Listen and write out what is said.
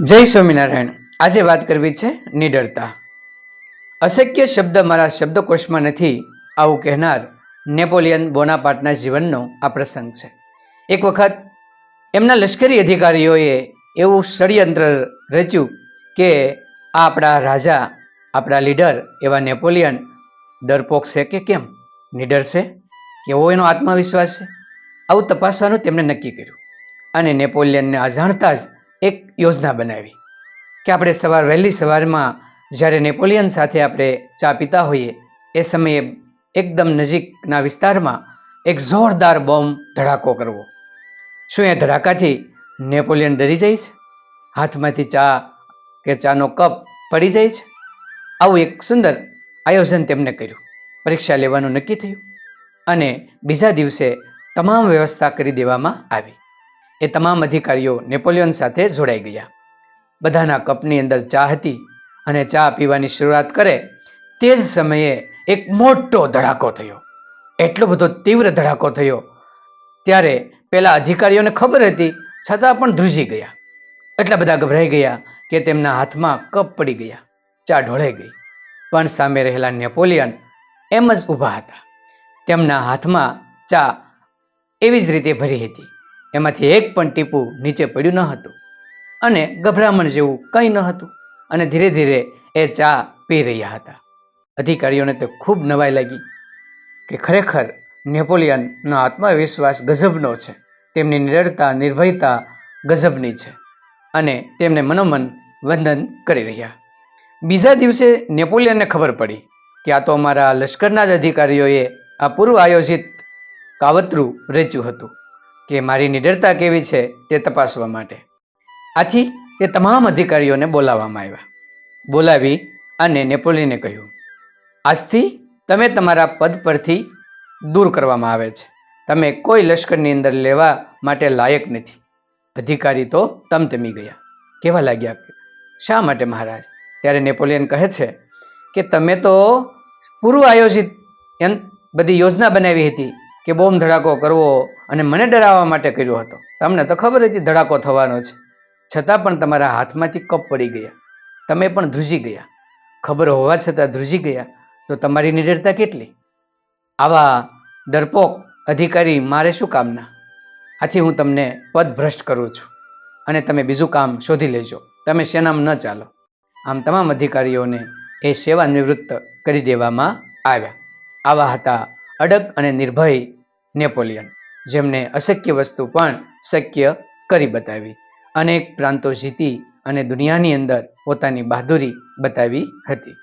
જય સ્વામિનારાયણ. આજે વાત કરવી છે નિડરતા. અશક્ય શબ્દ મારા શબ્દકોશમાં નથી આવું કહેનાર નેપોલિયન બોનાપાર્ટના જીવનનો આ પ્રસંગ છે. એક વખત એમના લશ્કરી અધિકારીઓએ એવું ષડયંત્ર રચ્યું કે આ આપણા રાજા, આપણા લીડર એવા નેપોલિયન ડરપોક છે કે કેમ? નિડર છે કેવો એનો આત્મવિશ્વાસ છે? આવું તપાસવાનું તેમણે નક્કી કર્યું. અને નેપોલિયનને અજાણતા જ એક યોજના બનાવી કે આપણે સવાર વહેલી સવારમાં જ્યારે નેપોલિયન સાથે આપણે ચા પીતા હોઈએ, એ સમયે એકદમ નજીકના વિસ્તારમાં એક જોરદાર બોમ્બ ધડાકો કરવો. શું એ ધડાકાથી નેપોલિયન ડરી જાય છે? હાથમાંથી ચા કે ચાનો કપ પડી જાય છે? આવું એક સુંદર આયોજન તેમને કર્યું. પરીક્ષા લેવાનું નક્કી થયું અને બીજા દિવસે તમામ વ્યવસ્થા કરી દેવામાં આવી. એ તમામ અધિકારીઓ નેપોલિયન સાથે જોડાઈ ગયા. બધાના કપની અંદર ચા હતી અને ચા પીવાની શરૂઆત કરે તે જ સમયે એક મોટો ધડાકો થયો. એટલો બધો તીવ્ર ધડાકો થયો. ત્યારે પેલા અધિકારીઓને ખબર હતી, છતાં પણ ધ્રુજી ગયા. એટલા બધા ગભરાઈ ગયા કે તેમના હાથમાં કપ પડી ગયા. ચા ઢોળાઈ ગઈ. પણ સામે રહેલા નેપોલિયન એમ જ ઊભા હતા. તેમના હાથમાં ચા એવી જ રીતે ભરી હતી. એમાંથી એક પણ ટીપું નીચે પડ્યું ન હતું અને ગભરામણ જેવું કંઈ ન હતું અને ધીરે ધીરે એ ચા પી રહ્યા હતા. અધિકારીઓને તો ખૂબ નવાઈ લાગી કે ખરેખર નેપોલિયનનો આત્મવિશ્વાસ ગજબનો છે. તેમની નિડરતા નિર્ભયતા ગજબની છે અને તેમને મનોમન વંદન કરી રહ્યા. બીજા દિવસે નેપોલિયનને ખબર પડી કે આ તો અમારા લશ્કરના જ અધિકારીઓએ આ પૂર્વ આયોજિત કાવતરું રચ્યું હતું. કે મારી નિડરતા કેવી છે તે તપાસવા માટે. આથી એ તમામ અધિકારીઓને બોલાવવામાં આવ્યા. બોલાવી અને નેપોલિયને કહ્યું, આજથી તમે તમારા પદ પરથી દૂર કરવામાં આવે છે. તમે કોઈ લશ્કરની અંદર લેવા માટે લાયક નથી. અધિકારી તો તમતમી ગયા. કેવા લાગ્યા શા માટે મહારાજ? ત્યારે નેપોલિયન કહે છે કે, તમે તો પૂર્વ આયોજિત એમ બધી યોજના બનાવી હતી. કે બોમ્બ ધડાકો કરવો અને મને ડરાવવા માટે કર્યો હતો. તમને તો ખબર હતી ધડાકો થવાનો છે. છતાં પણ તમારા હાથમાંથી કપ પડી ગયા. તમે પણ ધ્રુજી ગયા. ખબર હોવા છતાં ધ્રુજી ગયા. તો તમારી નિડરતા કેટલી? આવા ડરપોક અધિકારી મારે શું કામના? આથી હું તમને પદ ભ્રષ્ટ કરું છું. અને તમે બીજું કામ શોધી લેજો. તમે સેનામ ન ચાલો. આમ તમામ અધિકારીઓને એ સેવા નિવૃત્ત કરી દેવામાં આવ્યા. આવા હતા અડગ અને નિર્ભય નેપોલિયન, જેમને અશક્ય વસ્તુ પણ શક્ય કરી બતાવી. અનેક પ્રાંતો જીતી અને દુનિયાની અંદર પોતાની બહાદુરી બતાવી હતી.